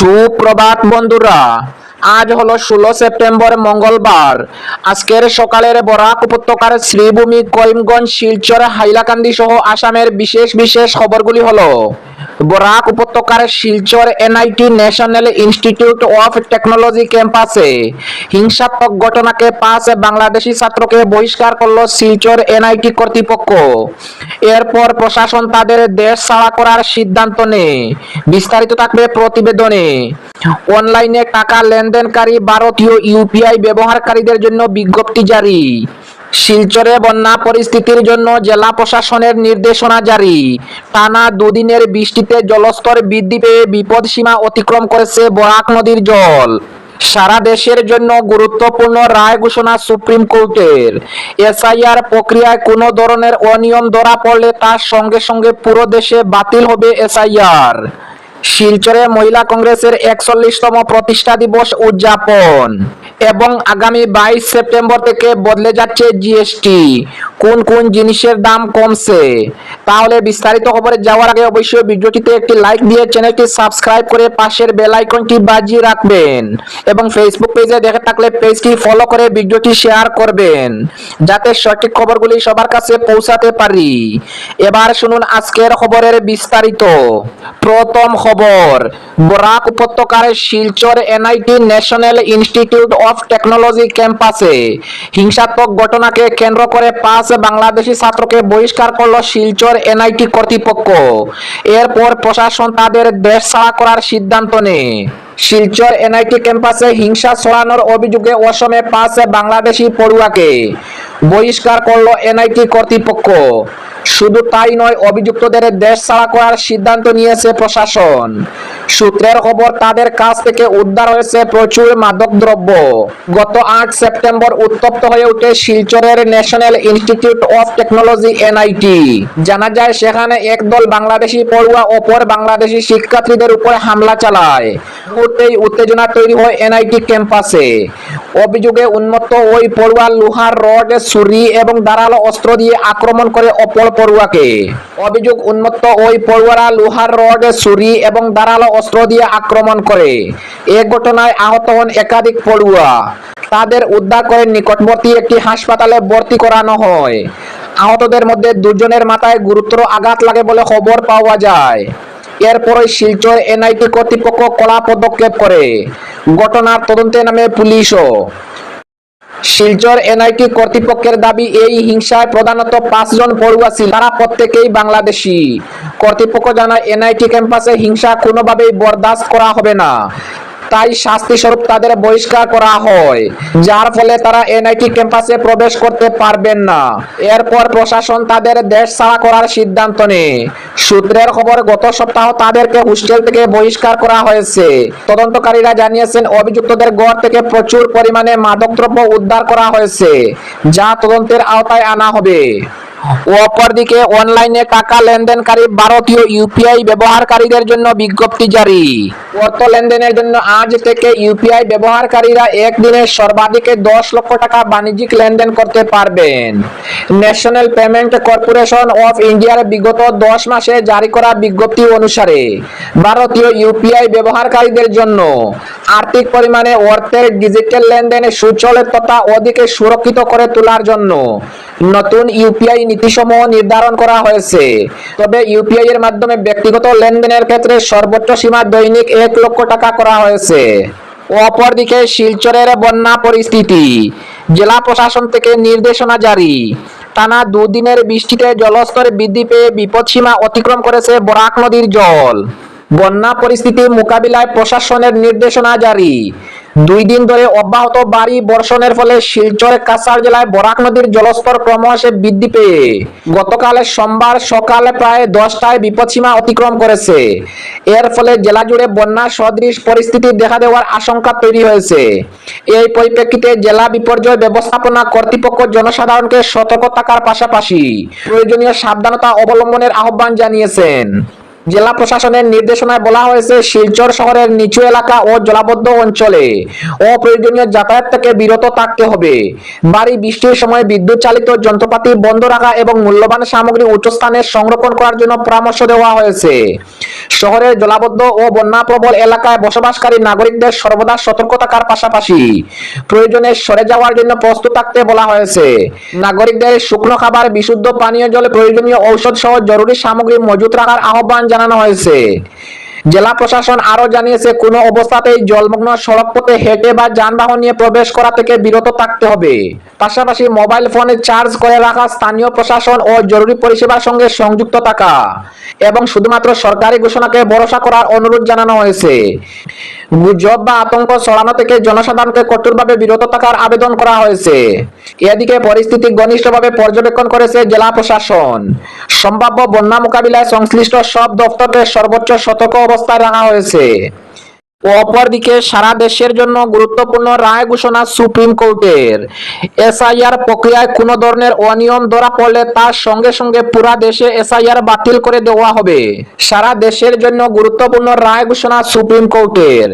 সুপ্রভাত বন্ধুরা, আজ হলো ষোলো সেপ্টেম্বর মঙ্গলবার। আজকের সকালের বরাক উপত্যকার শ্রীভূমি করিমগঞ্জ, শিলচর, হাইলাকান্দি সহ আসামের বিশেষ বিশেষ খবরগুলি হলো বরাক উপত্যকার Silchar NIT National Institute of Technology ক্যাম্পাসে হিংসাত্মক ঘটনাকে পাঁচ বাংলাদেশি ছাত্রকে বহিষ্কার করল শিলচর এনআইটি কর্তৃপক্ষ। এরপর প্রশাসন তাদের দেশ ছাড়া করার সিদ্ধান্ত নেয়। বিস্তারিত থাকবে প্রতিবেদনে। অনলাইনে টাকা লেনদেনকারী ভারতীয় ইউপিআই ব্যবহারকারীদের জন্য বিজ্ঞপ্তি জারি। শিলচরে বন্যা পরিস্থিতির জন্য জেলা প্রশাসনের নির্দেশনা জারি। টানা দুদিনের বৃষ্টিতে জলস্তর বৃদ্ধি পেয়ে বিপদসীমা অতিক্রম করেছে বরাক নদীর জল। সারা দেশের জন্য গুরুত্বপূর্ণ রায় ঘোষণা সুপ্রিম কোর্টের। এসআইআর প্রক্রিয়ায় কোনো ধরনের অনিয়ম ধরা পড়লে তার সঙ্গে সঙ্গে পুরো দেশে বাতিল হবে এসআইআর। শিলচরে মহিলা কংগ্রেসের একচল্লিশতম প্রতিষ্ঠা দিবস উদযাপন এবং আগামী বাইশ সেপ্টেম্বর থেকে বদলে যাচ্ছে জিএসটি কোন কোন জিনিসের দাম কমছে? তাহলে বিস্তারিত খবরে যাওয়ার আগে অবশ্যই ভিডিওটিতে একটি লাইক দিয়ে চ্যানেলটি সাবস্ক্রাইব করে পাশের বেল আইকনটি বাজিয়ে রাখবেন এবং ফেসবুক পেজে দেখে থাকলে পেজটি ফলো করে ভিডিওটি শেয়ার করবেন যাতে সঠিক খবরগুলি সবার কাছে পৌঁছাতে পারি। এবার শুনুন আজকের খবরের বিস্তারিত। প্রথম খবর বরাক উপত্যকার Silchar NIT National Institute of Technology ক্যাম্পাসে হিংসাত্মক ঘটনাকে কেন্দ্র করে পাঁচ বাংলাদেশি ছাত্রকে বহিষ্কার করল শিলচর এনআইটি কর্তৃপক্ষ। এরপর প্রশাসন তাদের দেশ ছাড়া করার সিদ্ধান্ত নেয়। শিলচর এনআইটি ক্যাম্পাসে হিংসা ছড়ানোর অভিযোগে অসমে পাঁচ বাংলাদেশি পড়ুয়াকে বহিষ্কার করল এনআইটি কর্তৃপক্ষ। শুধু তাই নয়, অভিযুক্তদের দেশ ছাড়া করার সিদ্ধান্ত নিয়েছে প্রশাসন। সূত্রের খবর, তাদের কাছ থেকে উদ্ধার হয়েছে প্রচুর মাদক দ্রব্য গত আট সেপ্টেম্বর উত্তপ্ত হয়ে ওঠে শিলচরের National Institute of Technology, NIT. জানা যায়, সেখানে একদল বাংলাদেশি পড়ুয়া অপর বাংলাদেশি শিক্ষার্থীদের উপর হামলা চালায়। মুহূর্তেই উত্তেজনা তৈরি হয় এনআইটি ক্যাম্পাসে। অভিযোগে উন্মত্ত ওই পড়ুয়া লোহার রড, ছুরি এবং ধারালো অস্ত্র দিয়ে আক্রমণ করে অপর পড়ুয়াকে। অভিযোগ, উন্মত্ত ওই পড়ুয়ারা লোহার রড, ছুরি এবং ধারালো অস্ত্র দিয়ে আক্রমণ করে। এ ঘটনায় আহত হন একাধিক পড়ুয়া। তাদের উদ্ধার করে নিকটবর্তী একটি হাসপাতালে ভর্তি করানো হয়। আহতদের মধ্যে দুজনের মাথায় গুরুতর আঘাত লাগে বলে খবর পাওয়া যায়। এরপরই শিলচর এনআইটি কর্তৃপক্ষ কড়া পদক্ষেপ করে। ঘটনার তদন্তে নামে পুলিশও। শিলচর এনআইটি কর্তৃপক্ষের দাবি, এই হিংসায় প্রধানত পাঁচজন পড়ুয়া ছিল। তারা প্রত্যেকেই বাংলাদেশি। কর্তৃপক্ষ জানায়, এনআইটি ক্যাম্পাসে হিংসা কোনোভাবেই বরদাস্ত করা হবে না। তাই শাস্তি স্বরূপ তাদের বহিষ্কার করা হয়, যার ফলে তারা এনআইটি ক্যাম্পাসে প্রবেশ করতে পারবেন না। এরপর প্রশাসন তাদের দেশ ছাড়া করার সিদ্ধান্ত নেয়। সূত্রের খবর, গত সপ্তাহ তাদেরকে হোস্টেল থেকে বহিষ্কার করা হয়েছে। তদন্তকারীরা জানিয়েছেন, অভিযুক্তদের গড় থেকে প্রচুর পরিমাণে মাদকদ্রব্য উদ্ধার করা হয়েছে, যা তদন্তের আওতায় আনা হবে। অপরদিকে, অনলাইনে টাকা লেনদেনকারী ভারতীয় ইউপিআই ব্যবহারকারীদের জন্য বিজ্ঞপ্তি জারি। অর্থ লেনদেনের জন্য আজ থেকে ইউপিআই ব্যবহারকারীরা একদিনে সর্বাধিক দশ লক্ষ টাকা বাণিজ্যিক লেনদেন করতে পারবেন। ন্যাশনাল পেমেন্ট কর্পোরেশন অফ ইন্ডিয়ার বিগত দশ মাসে জারি করা বিজ্ঞপ্তি অনুসারে ভারতীয় ইউপিআই ব্যবহারকারীদের জন্য আর্থিক পরিমাণে অর্থের ডিজিটাল লেনদেনে সুচলের তথা অধিকে সুরক্ষিত করে তোলার জন্য নতুন ইউপিআই নীতিসমূহ নির্ধারণ করা হয়েছে। তবে ইউপিআই এর মাধ্যমে ব্যক্তিগত লেনদেনের ক্ষেত্রে সর্বোচ্চ সীমা দৈনিক এক লক্ষ টাকা করা হয়েছে। অপরদিকে শিলচরের বন্যা পরিস্থিতি। জেলা প্রশাসন থেকে নির্দেশনা জারি। টানা দুদিনের বৃষ্টিতে জলস্তর বৃদ্ধি পেয়ে বিপদসীমা অতিক্রম করেছে বরাক নদীর জল। বন্যা পরিস্থিতি মোকাবিলায় প্রশাসনের নির্দেশনা জারি। দুই দিন ধরে অব্যাহত বাড়ি বর্ষণের ফলে শিলচর, কাছাড় জেলায় বরাক নদীর জলস্তর ক্রমশে বৃদ্ধি পেয়ে গতকাল সোমবার সকালে প্রায় দশটায় বিপদসীমা অতিক্রম করেছে। এর ফলে জেলা জুড়ে বন্যা সদৃশ পরিস্থিতি দেখা দেওয়ার আশঙ্কা তৈরি হয়েছে। এই পরিপ্রেক্ষিতে জেলা বিপর্যয় ব্যবস্থাপনা কর্তৃপক্ষ জনসাধারণকে সতর্ক থাকার পাশাপাশি প্রয়োজনীয় সাবধানতা অবলম্বনের আহ্বান জানিয়েছেন। জেলা প্রশাসনের নির্দেশনায় বলা হয়েছে, শিলচর শহরের নিচু এলাকা ও জলাবদ্ধ অঞ্চলে অপ্রয়োজনীয় যাতায়াত থেকে বিরত থাকতে হবে। বাড়ি বৃষ্টির সময় বিদ্যুৎ চালিত যন্ত্রপাতি বন্ধ রাখা এবং মূল্যবান সামগ্রী উচ্চস্থানে সংরক্ষণ করার জন্য পরামর্শ দেওয়া হয়েছে। শহরের জলাবদ্ধ ও বন্যাপ্রবল এলাকায় বসবাসকারী নাগরিকদের সর্বদা সতর্ক থাকার পাশাপাশি প্রয়োজনে সরে যাওয়ার জন্য প্রস্তুত থাকতে বলা হয়েছে। নাগরিকদের শুকনো খাবার, বিশুদ্ধ পানীয় জল, প্রয়োজনীয় ঔষধ সহ জরুরি সামগ্রী মজুত রাখার আহ্বান জানানো হয়েছে। জেলা প্রশাসন আরও জানিয়েছে, কোনো অবস্থাতেই জলমগ্ন সড়ক পথে হেঁটে বা যানবাহন নিয়ে প্রবেশ করা থেকে বিরত থাকতে হবে। পাশাপাশি মোবাইল ফোনে চার্জ করে রাখা স্থানীয় প্রশাসন ও জরুরি পরিষেবার সঙ্গে সংযুক্ত থাকা এবং শুধুমাত্র সরকারি ঘোষণাকে ভরসা করার অনুরোধ জানানো হয়েছে। গুজব বা আতঙ্ক ছড়ানো থেকে জনসাধারণকে কঠোরভাবে বিরত থাকার আবেদন করা হয়েছে। এদিকে পরিস্থিতি ঘনিষ্ঠভাবে পর্যবেক্ষণ করেছে জেলা প্রশাসন। সম্ভাব্য বন্যা মোকাবিলায় সংশ্লিষ্ট সব দপ্তরকে সর্বোচ্চ সতর্ক অবস্থায় রাখা হয়েছে। অপরদিকে সারা দেশের জন্য গুরুত্বপূর্ণ রায় ঘোষণা সুপ্রিম কোর্টের। এসআইআর প্রক্রিয়ায় কোনো ধরনের অনিয়ম ধরা পড়লে তার সঙ্গে সঙ্গে পুরা দেশে এসআইআর বাতিল করে দেওয়া হবে। সারা দেশের জন্য গুরুত্বপূর্ণ রায় ঘোষণা সুপ্রিম কোর্টের।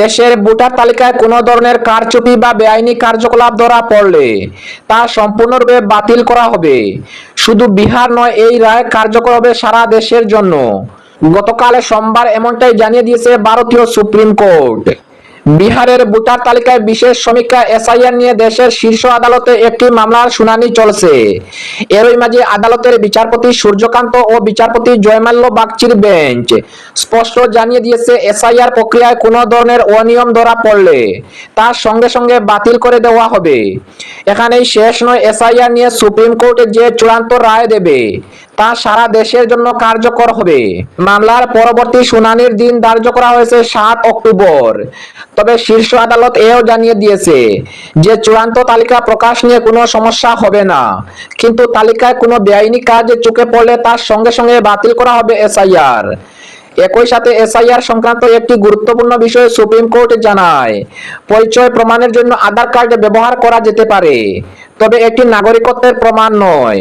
দেশের ভোটার তালিকায় কোনো ধরনের কারচুপি বা বেআইনি কার্যকলাপ ধরা পড়লে তা সম্পূর্ণরূপে বাতিল করা হবে। শুধু বিহার নয়, এই রায় কার্যকর হবে সারা দেশের জন্য। গতকাল সোমবার এমনটাই জানিয়ে দিয়েছে ভারতীয় সুপ্রিম কোর্ট। বিহারের ভোটার তালিকায় বিশেষ সমীক্ষা এসআইআর নিয়ে দেশের শীর্ষ আদালতে একটি মামলার শুনানি চলছে। এরই মাঝে আদালতের বিচারপতি সূর্যকান্ত ও বিচারপতি জয়মাল্য বাগচির বেঞ্চ স্পষ্ট জানিয়ে দিয়েছে, এসআইআর প্রক্রিয়ায় কোনো ধরনের অনিয়ম ধরা পড়লে তার সঙ্গে সঙ্গে বাতিল করে দেওয়া হবে। এখানেই শেষ নয়, এসআইআর নিয়ে সুপ্রিম কোর্টে যে চূড়ান্ত রায় দেবে তা সারা দেশের জন্য কার্যকর হবে। মামলার পরবর্তী শুনানির দিন ধার্য করা হয়েছে সাত অক্টোবর। তবে শীর্ষ আদালত এও জানিয়ে দিয়েছে যে চূড়ান্ত তালিকা প্রকাশ নিয়ে কোনো সমস্যা হবে না। কিন্তু তালিকায় কোনো বেআইনি কাজ চোখে পড়লে তার সঙ্গে সঙ্গে বাতিল করা হবে এসআইআর। একই সাথে এসআইআর সংক্রান্ত একটি গুরুত্বপূর্ণ বিষয় সুপ্রিম কোর্ট জানায়, পরিচয় প্রমাণের জন্য আধার কার্ড ব্যবহার করা যেতে পারে। তবে এটি নাগরিকত্বের প্রমাণ নয়।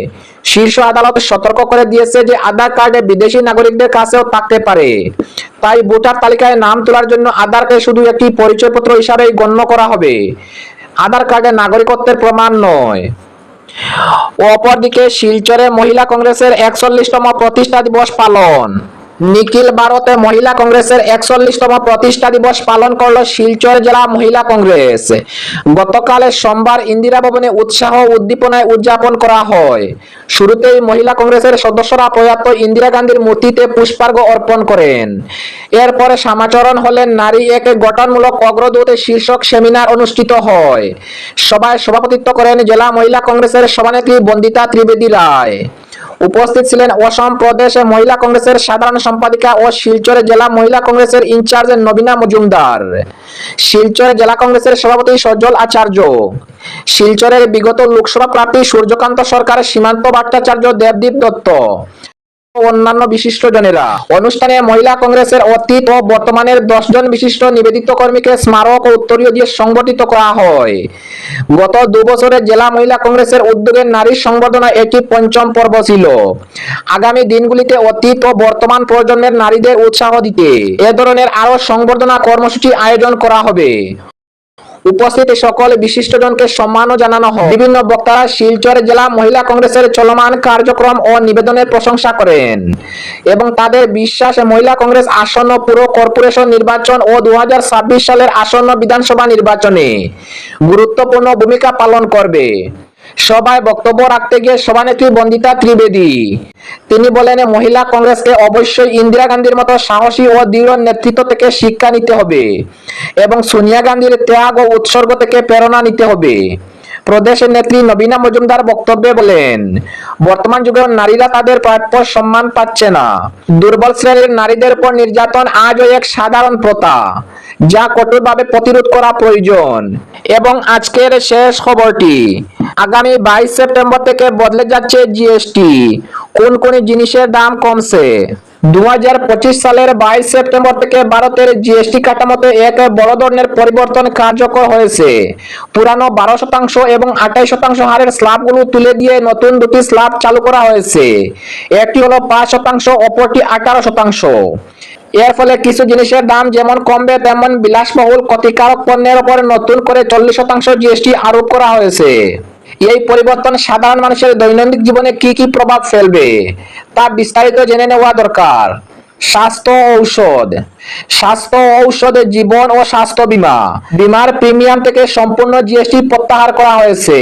শীর্ষ আদালত সতর্ক করে দিয়েছে যে আধার কার্ডে বিদেশি নাগরিকদের কাছেও থাকতে পারে। তাই ভোটার তালিকায় নাম তোলার জন্য আধারকে শুধু একটি পরিচয়পত্র হিসাবেই গণ্য করা হবে। আধার কার্ডে নাগরিকত্বের প্রমাণ নয়। অপরদিকে শিলচরে মহিলা কংগ্রেসের একচল্লিশতম প্রতিষ্ঠা দিবস পালন। নিখিল ভারতে মহিলা কংগ্রেসের একচল্লিশতম প্রতিষ্ঠা দিবস পালন করল শিলচর জেলা মহিলা কংগ্রেস। গতকাল সোমবার ইন্দিরা ভবনে উৎসাহ উদ্দীপনায় উদযাপন করা হয়। শুরুতেই মহিলা কংগ্রেসের সদস্যরা প্রয়াত ইন্দিরা গান্ধীর মূর্তিতে পুষ্পার্ঘ অর্পণ করেন। এরপরে সমাচরণ হলেন নারী এক গঠনমূলক অগ্রদূত শীর্ষক সেমিনার অনুষ্ঠিত হয়। সভায় সভাপতিত্ব করেন জেলা মহিলা কংগ্রেসের সভানেত্রী বন্দিতা ত্রিবেদী রায়। উপস্থিত ছিলেন অসম প্রদেশে মহিলা কংগ্রেসের সাধারণ সম্পাদিকা ও শিলচরে জেলা মহিলা কংগ্রেসের ইনচার্জ নবীনা মজুমদার। শিলচরে জেলা কংগ্রেসের সভাপতি সজল আচার্য। শিলচরের বিগত লোকসভা প্রার্থী সূর্যকান্ত সরকার, সীমান্ত ভট্টাচার্য দেবদীপ দত্ত। অন্যান্য বিশিষ্ট জনেরা অনুষ্ঠানে মহিলা কংগ্রেসের অতীত ও বর্তমানের দশজন বিশিষ্ট নিবেদিত কর্মীকে স্মারক ও উত্তরীয় দিয়ে সংগঠিত করা হয়। গত দু বছরে জেলা মহিলা কংগ্রেসের উদ্যোগে নারী সংবর্ধনা একটি পঞ্চম পর্ব ছিল। আগামী দিনগুলিতে অতীত ও বর্তমান প্রজন্মের নারীদের উৎসাহ দিতে এ ধরনের আরও সংবর্ধনা কর্মসূচি আয়োজন করা হবে। উপস্থিত সকল বিশিষ্টজনকে সম্মানও জানানো হয়। বিভিন্ন বক্তারা শিলচর জেলা মহিলা কংগ্রেসের চলমান কার্যক্রম ও নিবেদনের প্রশংসা করেন এবং তাদের বিশ্বাস মহিলা কংগ্রেস আসন্ন পুরো কর্পোরেশন নির্বাচন ও দু হাজার ছাব্বিশ সালের আসন্ন বিধানসভা নির্বাচনে গুরুত্বপূর্ণ ভূমিকা পালন করবে। সভায় বক্তব্য রাখতে গিয়ে সভানেত্রী বন্দিতা ত্রিবেদী। তিনি বলেন মহিলা কংগ্রেসকে অবশ্যই ইন্দিরা গান্ধীর মতো সাহসী ও দৃঢ় নেতৃত্ব থেকে শিক্ষা নিতে হবে এবং সোনিয়া গান্ধীর ত্যাগ ও উৎসর্গ থেকে প্রেরণা নিতে হবে। প্রদেশের নেত্রী নবীনা মজুমদার বক্তব্যে বলেন, বর্তমান যুগে নারীরা তাদের প্রাপ্য সম্মান পাচ্ছে না। দুর্বল শ্রেণির নারীদের উপর নির্যাতন আজও এক সাধারণ প্রথা। যা কঠোরভাবে প্রতিরোধ করা প্রয়োজন। এবং আজকের শেষ খবরটি, আগামী বাইশ সেপ্টেম্বর থেকে বদলে যাচ্ছে জিএসটি। কোন কোন জিনিসের দাম কমছে? দুহাজার পঁচিশ সালের বাইশ সেপ্টেম্বর থেকে ভারতের জিএসটি কাঠামোতে এক বড় ধরনের পরিবর্তন কার্যকর হয়েছে। পুরানো বারো শতাংশ এবং আঠাইশ শতাংশ হারের স্ল্যাবগুলো তুলে দিয়ে নতুন দুটি স্ল্যাব চালু করা হয়েছে। একটি হলো পাঁচ শতাংশ, অপরটি আঠারো শতাংশ। এর ফলে কিছু জিনিসের দাম যেমন কমবে, তেমন বিলাসবহুল ক্ষতিকারক পণ্যের উপর নতুন করে চল্লিশ শতাংশ জিএসটি আরোপ করা হয়েছে। এই পরিবর্তন সাধারণ মানুষের দৈনন্দিন জীবনে কি কি প্রভাব ফেলবে, তা বিস্তারিত জেনে নেওয়া দরকার। স্বাস্থ্য ঔষধ। স্বাস্থ্য ঔষধ জীবন ও স্বাস্থ্য বীমা। বীমার প্রিমিয়াম থেকে সম্পূর্ণ জিএসটি প্রত্যাহার করা হয়েছে।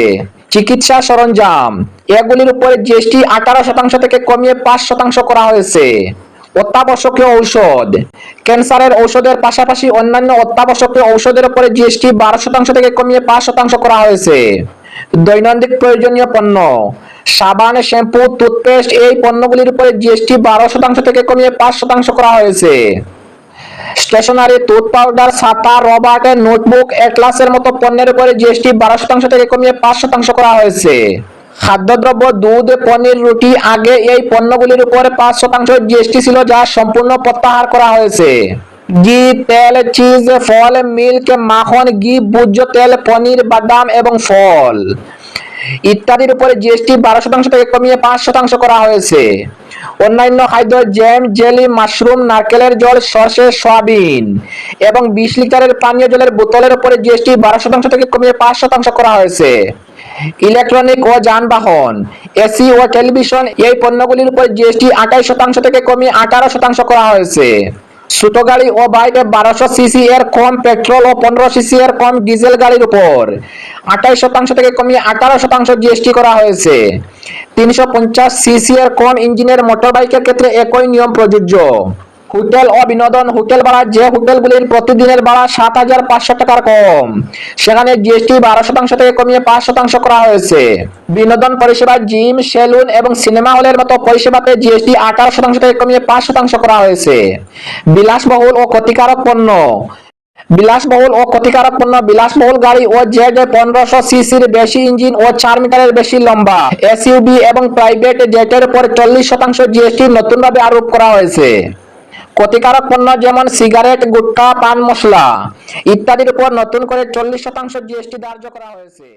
চিকিৎসা সরঞ্জাম। এগুলির উপরে জিএসটি আঠারো শতাংশ থেকে কমিয়ে পাঁচ শতাংশ করা হয়েছে। অত্যাবশ্যকীয় ঔষধ। ক্যান্সারের ঔষধের পাশাপাশি অন্যান্য অত্যাবশ্যকীয় ঔষধের উপরে জিএসটি বারো শতাংশ থেকে কমিয়ে পাঁচ শতাংশ করা হয়েছে। দৈনন্দিন প্রয়োজনীয় পণ্য, সাবান, শ্যাম্পু, টুথপেস্ট, এই পণ্যগুলির উপরে জিএসটি বারো শতাংশ থেকে কমিয়ে পাঁচ শতাংশ করা হয়েছে। স্টেশনারি টুথ পাউডার, ছাতা রবার নোটবুক এটলাসের মতো পণ্যের উপরে জিএসটি বারো শতাংশ থেকে কমিয়ে পাঁচ শতাংশ করা হয়েছে। খাদ্যদ্রব্য, দুধ, পনির, রুটি, আগে এই পণ্যগুলির উপরে পাঁচ শতাংশ জিএসটি ছিল যা সম্পূর্ণ প্রত্যাহার করা হয়েছে। ঘি, তেল চিজ ফল মিল্ক মাখন, ঘি, ভোজ্য তেল, পনির, বাদাম এবং ফল। ইত্যাদির উপরে জিএসটি বারো শতাংশ থেকে কমিয়ে পাঁচ শতাংশ করা হয়েছে। অন্যান্য খাদ্য জ্যাম, জেলি, মাশরুম, নারকেলের জল, সর্ষে, সয়াবিন এবং বিশ লিটারের পানীয় জলের বোতলের উপরে জিএসটি বারো শতাংশ থেকে কমিয়ে পাঁচ শতাংশ করা হয়েছে। ইলেকট্রনিক ও যানবাহন, এসি ও টেলিভিশন, এই পণ্যগুলির উপর জিএসটি আঠাইশ শতাংশ থেকে কমিয়ে আঠারো শতাংশ করা হয়েছে। ছোট গাড়ি ও বাইকে বারোশো সিসি এর কম পেট্রোল ও পনেরো সিসি এর কম ডিজেল গাড়ির উপর আঠাইশ শতাংশ থেকে কমিয়ে আঠারো শতাংশ জিএসটি করা হয়েছে। তিনশো পঞ্চাশ সিসি এর কম ইঞ্জিনের মোটর বাইকের ক্ষেত্রে একই নিয়ম প্রযোজ্য। হোটেল ও বিনোদন হোটেল ভাড়া যে হোটেলগুলির প্রতিদিনের ভাড়া সাত হাজার পাঁচশো টাকার কম। সেখানে জিএসটি বারো শতাংশ থেকে কমিয়ে পাঁচ শতাংশ করা হয়েছে। বিনোদন পরিষেবা, জিম, সেলুন এবং সিনেমা হলের মতো পরিষেবাতে জিএসটি আঠারো শতাংশ থেকে কমিয়ে পাঁচ শতাংশ করা হয়েছে। বিলাসবহুল ও ক্ষতিকারক পণ্য। বিলাসবহুল ও ক্ষতিকারক পণ্য, বিলাসবহুল গাড়ি ও জেড পনেরোশো সিসির বেশি ইঞ্জিন ও চার মিটারের বেশি লম্বা। এসইউবি এবং প্রাইভেট জেটের উপর চল্লিশ শতাংশ জিএসটি নতুনভাবে আরোপ করা হয়েছে। ক্ষতিকারক পণ্য যেমন সিগারেট গুটখা পান, মশলা ইত্যাদির উপর নতুন করে চল্লিশ শতাংশ জিএসটি ধার্য করা হয়েছে।